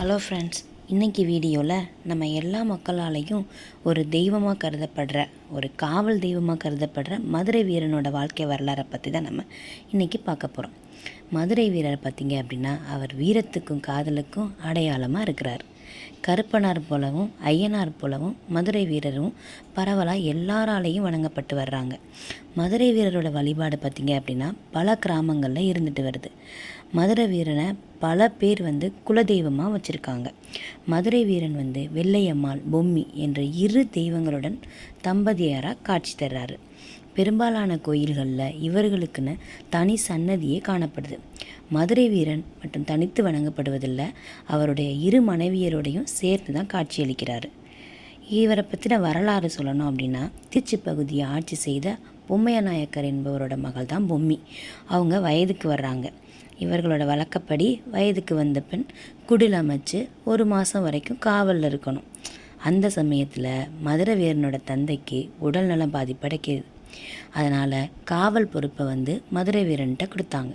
Hello friends இன்றைக்கி வீடியோவில் நம்ம எல்லா மக்களாலையும் ஒரு தெய்வமாக கருதப்படுற ஒரு காவல் தெய்வமாக கருதப்படுற மதுரை வீரனோட வாழ்க்கை வரலாறை பற்றி தான் நம்ம இன்றைக்கி பார்க்க போகிறோம் மதுரை வீரர் பார்த்தீங்க அப்படின்னா அவர் வீரத்துக்கும் காதலுக்கும் அடையாளமாக இருக்கிறார். கருப்பனார் போலவும் ஐயனார் போலவும் மதுரை வீரரும் பரவலாக எல்லாராலையும் வணங்கப்பட்டு வர்றாங்க. மதுரை வீரரோட வழிபாடு பார்த்தீங்க அப்படின்னா பல கிராமங்களில் இருந்துட்டு வருது. மதுரை வீரனை பல பேர் வந்து குலதெய்வமாக வச்சுருக்காங்க. மதுரை வீரன் வந்து வெள்ளையம்மாள் பொம்மி என்ற இரு தெய்வங்களுடன் தம்பதியாராக காட்சி தர்றாரு. பெரும்பாலான கோயில்களில் இவர்களுக்குன்னு தனி சன்னதியே காணப்படுது. மதுரை வீரன் மற்றும் தனித்து வணங்கப்படுவதில்லை அவருடைய இரு மனைவியரோடையும் சேர்த்து தான் காட்சியளிக்கிறார். இவரை பற்றின வரலாறு சொல்லணும் அப்படின்னா திருச்சி பகுதியை ஆட்சி செய்த பொம்மைய நாயக்கர் என்பவரோட மகள் தான் பொம்மி. அவங்க வயதுக்கு வர்றாங்க. இவர்களோட வழக்கப்படி வயதுக்கு வந்த பெண் குடில் அமைச்சு ஒரு மாதம் வரைக்கும் காவலில் இருக்கணும். அந்த சமயத்தில் மதுரை வீரனோட தந்தைக்கு உடல்நலம் பாதிப்படைக்கிறது அதனால் காவல் பொறுப்பை வந்து மதுரை வீரன்கிட்ட கொடுத்தாங்க.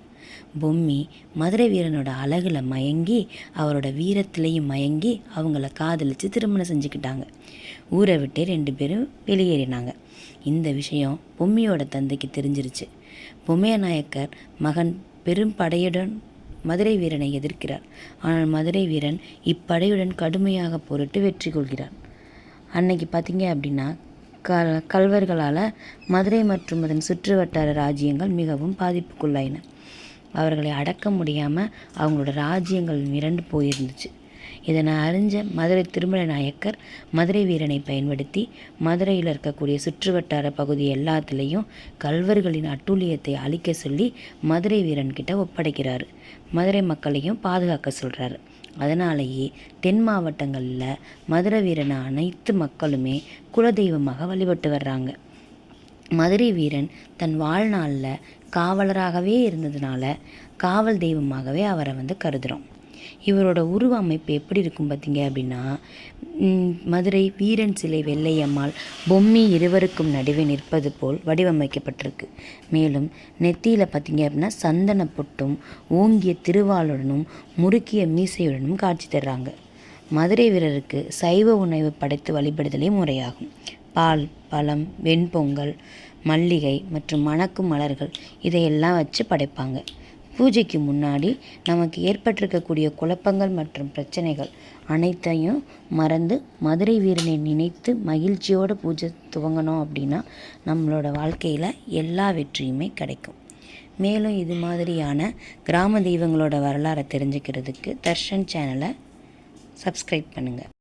பொம்மி மதுரை வீரனோட அழகில் மயங்கி அவரோட வீரத்திலையும் மயங்கி அவங்கள காதலித்து திருமணம் செஞ்சுக்கிட்டாங்க. ஊரை விட்டு ரெண்டு பேரும் வெளியேறினாங்க. இந்த விஷயம் பொம்மியோட தந்தைக்கு தெரிஞ்சிருச்சு. பொம்மைய நாயக்கர் மகன் பெரும் படையுடன் மதுரை வீரனை எதிர்க்கிறார். ஆனால் மதுரை வீரன் இப்படையுடன் கடுமையாக போரிட்டு வெற்றி கொள்கிறார். அன்னைக்கு பார்த்தீங்க அப்படின்னா க கல்வர்களால் மதுரை மற்றும் அதன் சுற்றுவட்டார ராஜ்யங்கள் மிகவும் பாதிப்புக்குள்ளாயின. அவர்களை அடக்க முடியாமல் அவங்களோட ராஜ்யங்கள் மிரண்டு போயிருந்துச்சு. இதனை அறிஞ்ச மதுரை திருமல நாயக்கர் மதுரை வீரனை பயன்படுத்தி மதுரையில் இருக்கக்கூடிய சுற்றுவட்டார பகுதி எல்லாத்துலேயும் கல்வர்களின் அட்டூழியத்தை அழிக்க சொல்லி மதுரை வீரன்கிட்ட ஒப்படைக்கிறாரு. மதுரை மக்களையும் பாதுகாக்க சொல்கிறாரு அதனாலேயே தென் மாவட்டங்களில் மதுரை வீரனை அனைத்து மக்களுமே குலதெய்வமாக வழிபட்டு வர்றாங்க. மதுரை வீரன் தன் வாழ்நாளில் காவலராகவே இருந்ததுனால காவல் தெய்வமாகவே அவரை வந்து கருதுகிறோம் இவரோட உருவ அமைப்பு எப்படி இருக்கும் பார்த்தீங்க அப்படின்னா மதுரை வீரன் சிலை வெள்ளையம்மாள் பொம்மி இருவருக்கும் நடுவே நிற்பது போல் வடிவமைக்கப்பட்டிருக்கு. மேலும் நெத்தியில் பார்த்தீங்க அப்படின்னா சந்தன பொட்டும் ஓங்கிய திருவாளுடனும் முறுக்கிய மீசையுடனும் காட்சி தர்றாங்க. மதுரை வீரருக்கு சைவ உணவு படைத்து வழிபடுதலே முறையாகும். பால் பழம் வெண்பொங்கல் மல்லிகை மற்றும் மணக்கும் மலர்கள் இதையெல்லாம் வச்சு படைப்பாங்க. பூஜைக்கு முன்னாடி நமக்கு ஏற்பட்டிருக்கக்கூடிய குழப்பங்கள் மற்றும் பிரச்சனைகள் அனைத்தையும் மறந்து மதுரை வீரனை நினைத்து மகிழ்ச்சியோடு பூஜை துவங்கணும் அப்படின்னா நம்மளோட வாழ்க்கையில் எல்லா வெற்றியுமே கிடைக்கும். மேலும் இது மாதிரியான கிராம தெய்வங்களோட வரலாறை தெரிஞ்சுக்கிறதுக்கு தர்ஷன் சேனலை சப்ஸ்கிரைப் பண்ணுங்கள்